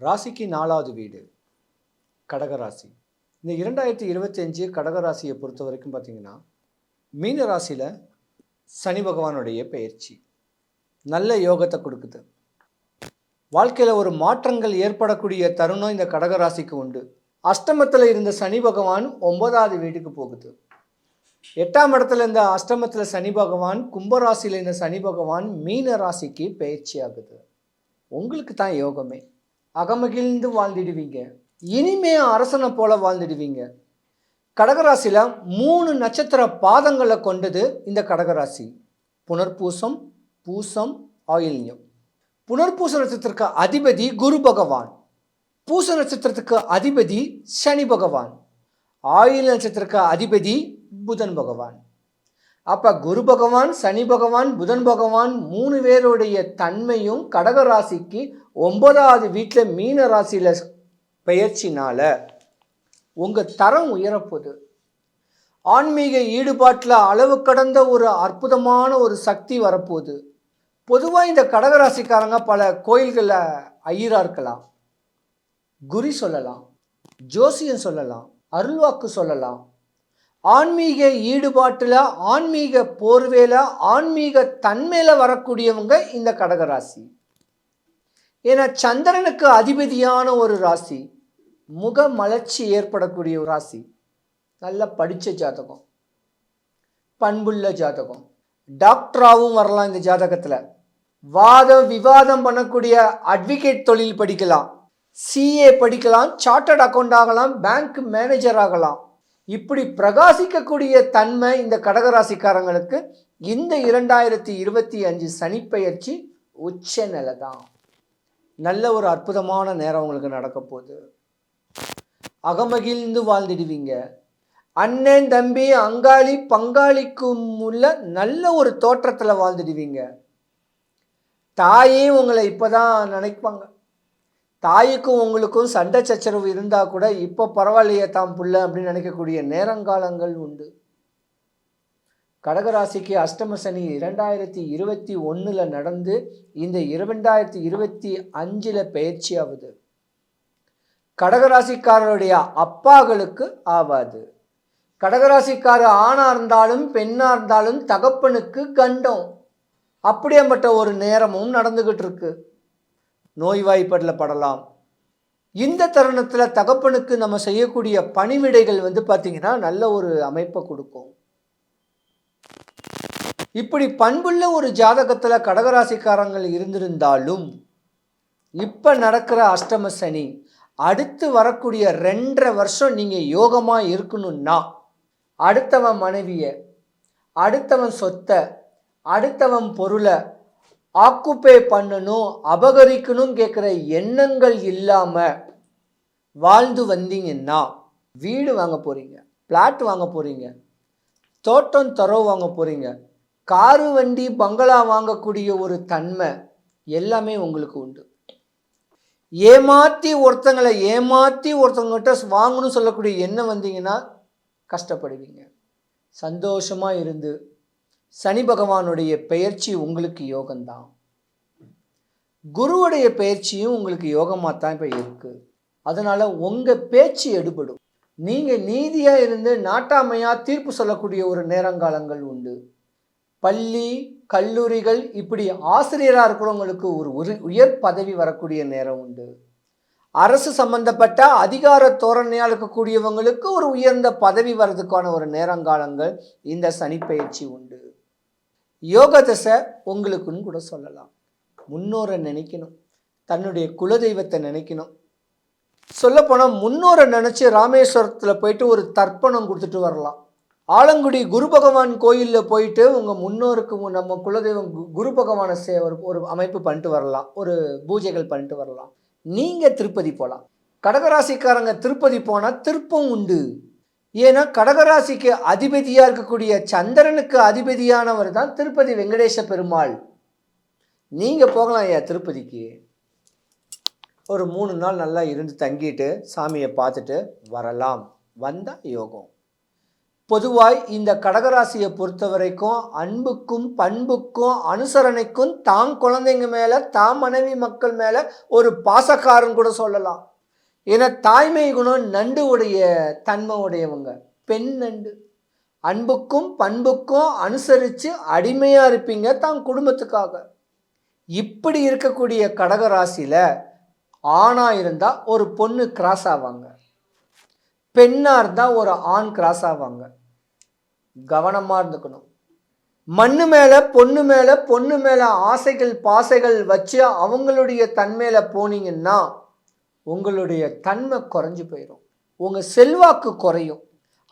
ராசிக்கு நாலாவது வீடு கடகராசி. இந்த இரண்டாயிரத்தி இருபத்தஞ்சு கடகராசியை பொறுத்த வரைக்கும் பார்த்தீங்கன்னா மீன ராசியில் சனி பகவானுடைய பயிற்சி நல்ல யோகத்தை கொடுக்குது. வாழ்க்கையில் ஒரு மாற்றங்கள் ஏற்படக்கூடிய தருணம் இந்த கடகராசிக்கு உண்டு. அஷ்டமத்தில் இருந்த சனி பகவான் ஒன்பதாவது வீட்டுக்கு போகுது. எட்டாம் இடத்துல இருந்த அஷ்டமத்தில் சனி பகவான் கும்பராசியில் இருந்த சனி பகவான் மீன ராசிக்கு பயிற்சி ஆகுது உங்களுக்கு தான் யோகமே. அகமகிழ்ந்து வாழ்ந்துடுவீங்க. இனிமே அரசனை போல வாழ்ந்துடுவீங்க. கடகராசியில் மூணு நட்சத்திர பாதங்களை கொண்டது இந்த கடகராசி. புனர்பூசம் பூசம் ஆயில்யம். புனர்பூச நட்சத்திரத்துக்கு அதிபதி குரு பகவான். பூச நட்சத்திரத்துக்கு அதிபதி சனி பகவான். ஆயுள் நட்சத்திரத்துக்கு அதிபதி புதன் பகவான். அப்போ குரு பகவான் சனி பகவான் புதன் பகவான் மூணு பேருடைய தன்மையும் கடக ராசிக்கு ஒன்பதாவது வீட்டில் மீன ராசியில் பெயர்ச்சினால உங்கள் தரம் உயரப்போகுது. ஆன்மீக ஈடுபாட்டில் அளவு கடந்த ஒரு அற்புதமான ஒரு சக்தி வரப்போகுது. பொதுவாக இந்த கடகராசிக்காரங்க பல கோயில்களில் ஐயரா இருக்கலாம். குறி சொல்லலாம் ஜோசியம் சொல்லலாம் அருள்வாக்கு சொல்லலாம் ஆன்மீக ஈடுபாட்டில் ஆன்மீக போர்வேல ஆன்மீக தன்மையில் வரக்கூடியவங்க இந்த கடகராசி. ஏன்னா சந்திரனுக்கு அதிபதியான ஒரு ராசி முக மலர்ச்சி ஏற்படக்கூடிய ஒரு ராசி. நல்லா படித்த ஜாதகம் பண்புள்ள ஜாதகம் டாக்டராகவும் வரலாம் இந்த ஜாதகத்தில். வாதம் விவாதம் பண்ணக்கூடிய அட்வொகேட் தொழில் படிக்கலாம் சிஏ படிக்கலாம் சார்ட்டர்ட் அக்கௌண்ட் ஆகலாம் பேங்க் மேனேஜர் ஆகலாம். இப்படி பிரகாசிக்கக்கூடிய தன்மை இந்த கடகராசிக்காரங்களுக்கு இந்த இரண்டாயிரத்தி இருபத்தி அஞ்சு சனிப்பெயர்ச்சி உச்ச நிலை தான் நல்ல ஒரு அற்புதமான நேரம் உங்களுக்கு நடக்க போகுது. அகமகிழ்ந்து வாழ்ந்துடுவீங்க. அண்ணன் தம்பி அங்காளி பங்காளிக்கும் உள்ள நல்ல ஒரு தோற்றத்தில் வாழ்ந்துடுவீங்க. தாயே உங்களை இப்போ தான் நினைப்பாங்க. தாய்க்கும் உங்களுக்கும் சண்டை சச்சரவு இருந்தால் கூட இப்போ பரவாயில்லையே தாம் புள்ள அப்படின்னு நினைக்கக்கூடிய நேரங்காலங்கள் உண்டு. கடகராசிக்கு அஷ்டம சனி இரண்டாயிரத்தி இருபத்தி ஒன்றில் நடந்து இந்த இரண்டாயிரத்தி இருபத்தி அஞ்சில் பயிற்சி ஆகுது கடகராசிக்காரருடைய அப்பாக்களுக்கு ஆவாது. கடகராசிக்கார ஆணாக இருந்தாலும் பெண்ணாக இருந்தாலும் தகப்பனுக்கு கண்டம். அப்படியேப்பட்ட ஒரு நேரமும் நடந்துக்கிட்டு இருக்குது நோய்வாய்ப்படல படலாம் இந்த தருணத்தில் தகப்பனுக்கு நம்ம செய்யக்கூடிய பணிவிடைகள் வந்து பார்த்திங்கன்னா நல்ல ஒரு அமைப்பை கொடுக்கும். இப்படி பண்புள்ள ஒரு ஜாதகத்தில் கடகராசிக்காரங்கள் இருந்திருந்தாலும் இப்போ நடக்கிற அஷ்டம சனி அடுத்து வரக்கூடிய ரெண்டரை வருஷம் நீங்கள் யோகமாக இருக்கணும்னா அடுத்தவன் மனைவியை அடுத்தவன் சொத்தை அடுத்தவன் பொருளை ஆக்குப்பே பண்ணணும் அபகரிக்கணும் கேட்குற எண்ணங்கள் இல்லாமல் வாழ்ந்து வந்தீங்கன்னா வீடு வாங்க போகிறீங்க பிளாட் வாங்க போகிறீங்க தோட்டம் தரவு வாங்க போகிறீங்க காரு வண்டி பங்களா வாங்கக்கூடிய ஒரு தன்மை எல்லாமே உங்களுக்கு உண்டு. ஏமாற்றி ஒருத்தங்களை ஏமாற்றி ஒருத்தவங்ககிட்ட வாங்கணும்னு சொல்லக்கூடிய எண்ணம் வந்தீங்கன்னா கஷ்டப்படுவீங்க. சந்தோஷமாக இருந்து சனி பகவானுடைய பெயர்ச்சி உங்களுக்கு யோகம்தான். குருவுடைய பயிற்சியும் உங்களுக்கு யோகமாக தான் இப்போ இருக்குது அதனால் உங்கள் பேச்சு எடுபடும். நீங்கள் நீதியாக இருந்து நாட்டாமையாக தீர்ப்பு சொல்லக்கூடிய ஒரு நேரங்காலங்கள் உண்டு. பள்ளி கல்லூரிகள் இப்படி ஆசிரியராக இருக்கிறவங்களுக்கு ஒரு உரு உயர் பதவி வரக்கூடிய நேரம் உண்டு. அரசு சம்பந்தப்பட்ட அதிகார தோரணையாக இருக்கக்கூடியவங்களுக்கு ஒரு உயர்ந்த பதவி வர்றதுக்கான ஒரு நேரங்காலங்கள் இந்த சனிப்பயிற்சி உண்டு. யோக தசை உங்களுக்குன்னு கூட சொல்லலாம். முன்னோரை நினைக்கணும். தன்னுடைய குலதெய்வத்தை நினைக்கணும். சொல்லப்போனால் முன்னோரை நினச்சி ராமேஸ்வரத்தில் போயிட்டு ஒரு தர்ப்பணம் கொடுத்துட்டு வரலாம். ஆலங்குடி குரு பகவான் கோயிலில் போயிட்டு உங்கள் முன்னோருக்கு நம்ம குலதெய்வம் கு- குரு பகவானை சே ஒரு ஒரு அமைப்பு பண்ணிட்டு வரலாம். ஒரு பூஜைகள் பண்ணிட்டு வரலாம். நீங்கள் திருப்பதி போகலாம் கடகராசிக்காரங்க திருப்பதி போனால் திருப்பம் உண்டு. ஏன்னா கடகராசிக்கு அதிபதியாக இருக்கக்கூடிய சந்திரனுக்கு அதிபதியானவர் தான் திருப்பதி வெங்கடேச பெருமாள். நீங்கள் போகலாம் ஐயா திருப்பதிக்கு. ஒரு மூணு நாள் நல்லா இருந்து தங்கிட்டு சாமியை பார்த்துட்டு வரலாம். வந்தால் யோகம். பொதுவாய் இந்த கடகராசியை பொறுத்த வரைக்கும் அன்புக்கும் பண்புக்கும் அனுசரணைக்கும் தாம் குழந்தைங்க மேலே தாம் மனைவி மக்கள் மேலே ஒரு பாசக்காரன் கூட சொல்லலாம். ஏன்னா தாய்மை குணம் நண்டு உடைய தன்மை உடையவங்க பெண் நண்டு. அன்புக்கும் பண்புக்கும் அனுசரித்து அடிமையாக இருப்பீங்க தான் குடும்பத்துக்காக. இப்படி இருக்கக்கூடிய கடகராசியில் ஆணாக இருந்தால் ஒரு பொண்ணு கிராஸ் ஆவாங்க. பெண்ணாக இருந்தால் ஒரு ஆண் கிராஸ் ஆவாங்க. கவனமாக இருந்துக்கணும். மண்ணு மேலே பொண்ணு மேலே பொண்ணு மேலே ஆசைகள் பாசைகள் வச்சு அவங்களுடைய தன்மையில் போனீங்கன்னா உங்களுடைய தன்மை குறைஞ்சு போயிடும் உங்கள் செல்வாக்கு குறையும்.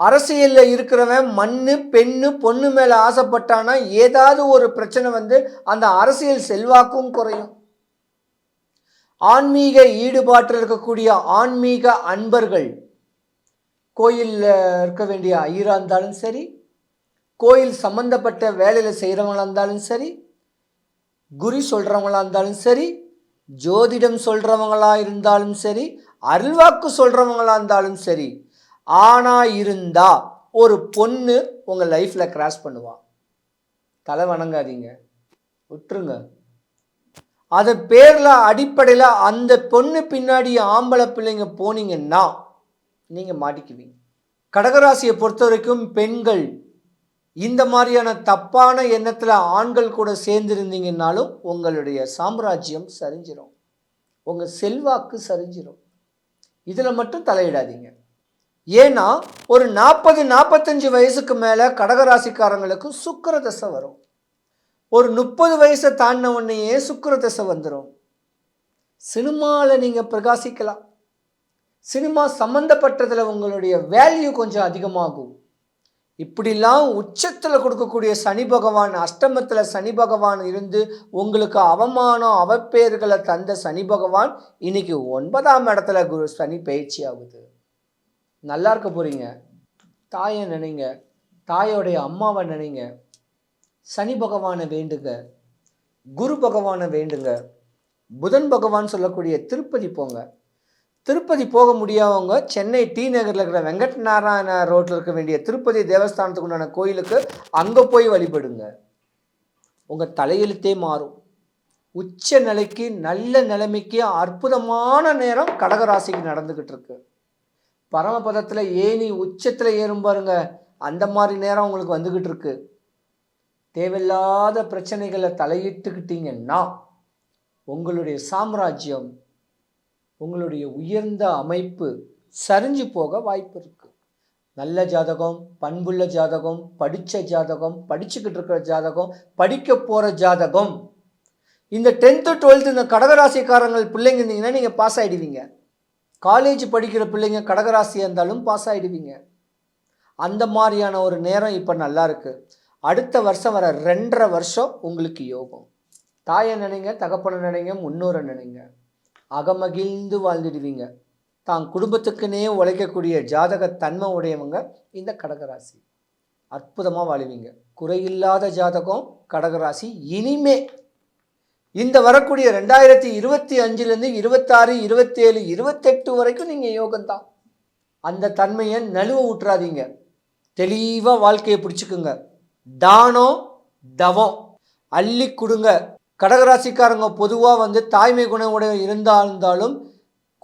அரசியலில் இருக்கிறவன் மண்ணு பெண்ணு பொண்ணு மேலே ஆசைப்பட்டானா ஏதாவது ஒரு பிரச்சனை வந்து அந்த அரசியல் செல்வாக்கும் குறையும். ஆன்மீக ஈடுபாட்டில் இருக்கக்கூடிய ஆன்மீக அன்பர்கள் கோயிலில் இருக்க வேண்டிய ஐயராக இருந்தாலும் சரி கோயில் சம்மந்தப்பட்ட வேலையில் செய்கிறவங்களாக இருந்தாலும் சரி குரு சொல்கிறவங்களாக இருந்தாலும் சரி ஜோதிடம் சொல்கிறவங்களா இருந்தாலும் சரி அருள்வாக்கு சொல்கிறவங்களா இருந்தாலும் சரி ஆனால் இருந்தால் ஒரு பொண்ணு உங்கள் லைஃப்பில் கிராஸ் பண்ணுவான் தலை வணங்காதீங்க. விட்டுருங்க. அதை பேரில் அடிப்படையில் அந்த பொண்ணு பின்னாடி ஆம்பளை பிள்ளைங்க போனீங்கன்னா நீங்கள் மாட்டிக்குவீங்க. கடகராசியை பொறுத்த வரைக்கும் பெண்கள் இந்த மாதிரியான தப்பான எண்ணத்தில் ஆண்கள் கூட சேர்ந்துருந்தீங்கன்னாலும் உங்களுடைய சாம்ராஜ்யம் சரிஞ்சிடும் உங்கள் செல்வாக்கு சரிஞ்சிடும் இதில் மட்டும் தலையிடாதீங்க. ஏன்னா ஒரு நாற்பது நாற்பத்தஞ்சு வயசுக்கு மேலே கடகராசிக்காரங்களுக்கு சுக்கிர தசை வரும். ஒரு முப்பது வயசை தாண்டின உடனேயே சுக்கிர தசை வந்துடும் சினிமாவில் நீங்கள் பிரகாசிக்கலாம். சினிமா சம்மந்தப்பட்டதில் உங்களுடைய வேல்யூ கொஞ்சம் அதிகமாகும். இப்படிலாம் உச்சத்தில் கொடுக்கக்கூடிய சனி பகவான் அஷ்டமத்தில் சனி பகவான் இருந்து உங்களுக்கு அவமானம் அவப்பேர்களை தந்த சனி பகவான் இன்னைக்கு ஒன்பதாம் இடத்துல குரு சனி பயிற்சி ஆகுது. நல்லா இருக்க போகிறீங்க தாயை நினைங்க. தாயோடைய அம்மாவை நினைங்க. சனி பகவானை வேண்டுங்க. குரு பகவானை வேண்டுங்க. புதன் பகவான் சொல்லக்கூடிய திருப்பதி போங்க. திருப்பதி போக முடியாதவங்க சென்னை டி நகரில் இருக்கிற வெங்கட் நாராயண ரோட்டில் இருக்க வேண்டிய திருப்பதி தேவஸ்தானத்துக்கு உண்டான கோயிலுக்கு அங்கே போய் வழிபடுங்க. உங்கள் தலையெழுத்தே மாறும். உச்ச நிலைக்கு நல்ல நிலைமைக்கு அற்புதமான நேரம் கடகராசிக்கு நடந்துக்கிட்டு இருக்கு. பரமபதத்தில் ஏணி உச்சத்தில் ஏறும் பாருங்க. அந்த மாதிரி நேரம் உங்களுக்கு வந்துக்கிட்டு இருக்கு. தேவையில்லாத பிரச்சனைகளை தலையிட்டுக்கிட்டீங்கன்னா உங்களுடைய சாம்ராஜ்யம் உங்களுடைய உயர்ந்த அமைப்பு சரிஞ்சு போக வாய்ப்பு இருக்குது நல்ல ஜாதகம் பண்புள்ள ஜாதகம் படித்த ஜாதகம் படிச்சுக்கிட்டு இருக்கிற ஜாதகம் படிக்க போகிற ஜாதகம். இந்த டென்த்து டுவெல்த்து இந்த கடகராசிக்காரங்கள் பிள்ளைங்க இருந்தீங்கன்னா நீங்கள் பாஸ் ஆகிடுவீங்க காலேஜ் படிக்கிற பிள்ளைங்க கடகராசியாக இருந்தாலும் பாஸ் ஆகிடுவீங்க அந்த மாதிரியான ஒரு நேரம் இப்போ நல்லா இருக்குது அடுத்த வருஷம் வர ரெண்டரை வருஷம் உங்களுக்கு யோகம். தாயை நினைங்க தகப்பனை நினைங்க முன்னோரை நினைங்க. அகமகிழ்ந்து வாழ்ந்துடுவீங்க. தான் குடும்பத்துக்குன்னே உழைக்கக்கூடிய ஜாதக தன்மை உடையவங்க இந்த கடகராசி. அற்புதமாக வாழுவீங்க. குறையில்லாத ஜாதகம் கடகராசி. இனிமே இந்த வரக்கூடிய ரெண்டாயிரத்தி இருபத்தி அஞ்சுலேருந்து இருபத்தாறு இருபத்தேழு இருபத்தெட்டு வரைக்கும் நீங்கள் யோகம்தான். அந்த தன்மையை நழுவ விட்டுறாதீங்க தெளிவாக வாழ்க்கையை பிடிச்சிக்குங்க. தானம் தவம். அள்ளி கொடுங்க. கடகராசிக்காரங்க பொதுவாக வந்து தாய்மை குணமுடைய இருந்தாலும்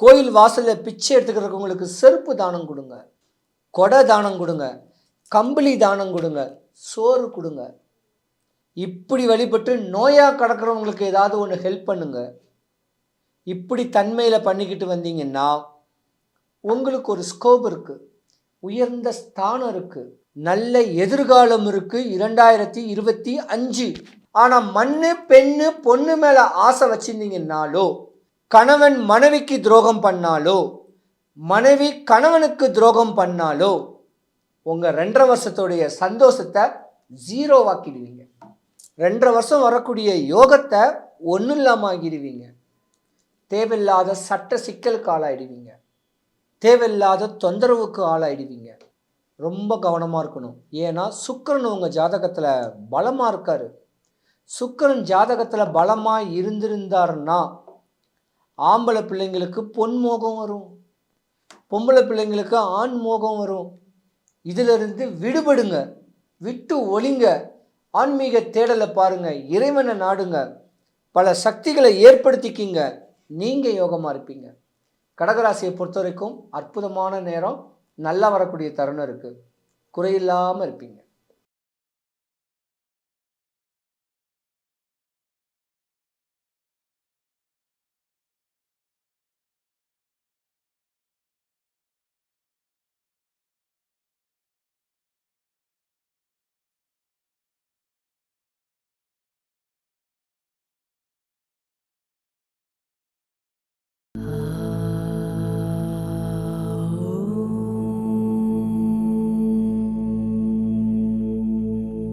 கோயில் வாசலில் பிச்சை எடுத்துக்கிறவங்களுக்கு செருப்பு தானம் கொடுங்க. கொடை தானம் கொடுங்க. கம்பளி தானம் கொடுங்க. சோறு கொடுங்க. இப்படி வழிபட்டு நோயாக கிடக்கிறவங்களுக்கு ஏதாவது ஒன்று ஹெல்ப் பண்ணுங்க. இப்படி தன்மையில் பண்ணிக்கிட்டு வந்தீங்கன்னா உங்களுக்கு ஒரு ஸ்கோப் இருக்குது உயர்ந்த ஸ்தானம் இருக்குது நல்ல எதிர்காலம் இருக்குது இரண்டாயிரத்தி இருபத்தி அஞ்சு. ஆனால் மண்ணு பெண்ணு பொண்ணு மேலே ஆசை வச்சுருந்தீங்கன்னாலோ கணவன் மனைவிக்கு துரோகம் பண்ணாலோ மனைவி கணவனுக்கு துரோகம் பண்ணாலோ உங்கள் ரெண்டரை வருஷத்துடைய சந்தோஷத்தை ஜீரோவாக்கிடுவீங்க. ரெண்டரை வருஷம் வரக்கூடிய யோகத்தை ஒன்றும் இல்லாமல் ஆகிடுவீங்க தேவையில்லாத சட்ட சிக்கலுக்கு ஆளாயிடுவீங்க. தேவையில்லாத தொந்தரவுக்கு ஆளாயிடுவீங்க. ரொம்ப கவனமாக இருக்கணும். ஏன்னா சுக்கிரன் உங்கள் ஜாதகத்தில் பலமாக இருக்கார். சுக்கிரன் ஜாதகத்தில் பலமாக இருந்திருந்தாருன்னா ஆம்பளை பிள்ளைங்களுக்கு பொன்மோகம் வரும். பொம்பளை பிள்ளைங்களுக்கு ஆண் மோகம் வரும். இதிலிருந்து விடுபடுங்க. விட்டு ஒளிங்க. ஆன்மீக தேடலை பாருங்கள் இறைவனை நாடுங்க. பல சக்திகளை ஏற்படுத்திக்கிங்க. நீங்கள் யோகமாக இருப்பீங்க. கடகராசியை பொறுத்த வரைக்கும் அற்புதமான நேரம். நல்லா வரக்கூடிய தருணம் இருக்குது குறையில்லாமல் இருப்பீங்க.